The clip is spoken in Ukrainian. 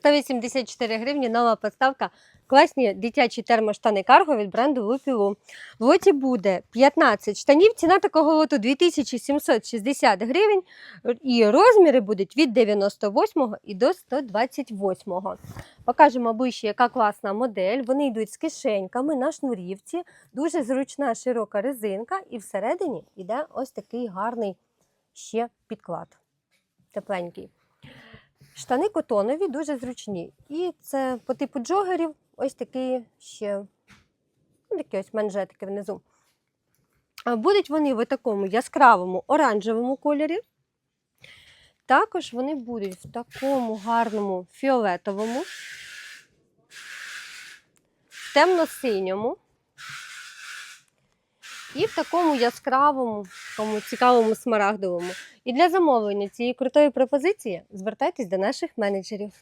184 гривні нова поставка. Класні дитячі термоштани карго від бренду Лупілу. В лоті буде 15 штанів. Ціна такого лоту 2760 гривень. І розміри будуть від 98 і до 128. Покажемо ближче, яка класна модель. Вони йдуть з кишеньками на шнурівці, дуже зручна широка резинка, і всередині йде ось такий гарний ще підклад. Тепленький. Штани котонові, дуже зручні. І це по типу джогерів, ось такі ще ну, такі ось манжетики внизу. Будуть вони в такому яскравому оранжевому кольорі. Також вони будуть в такому гарному фіолетовому, темно-синьому і в такому яскравому, такому цікавому смарагдовому. І для замовлення цієї крутої пропозиції звертайтесь до наших менеджерів.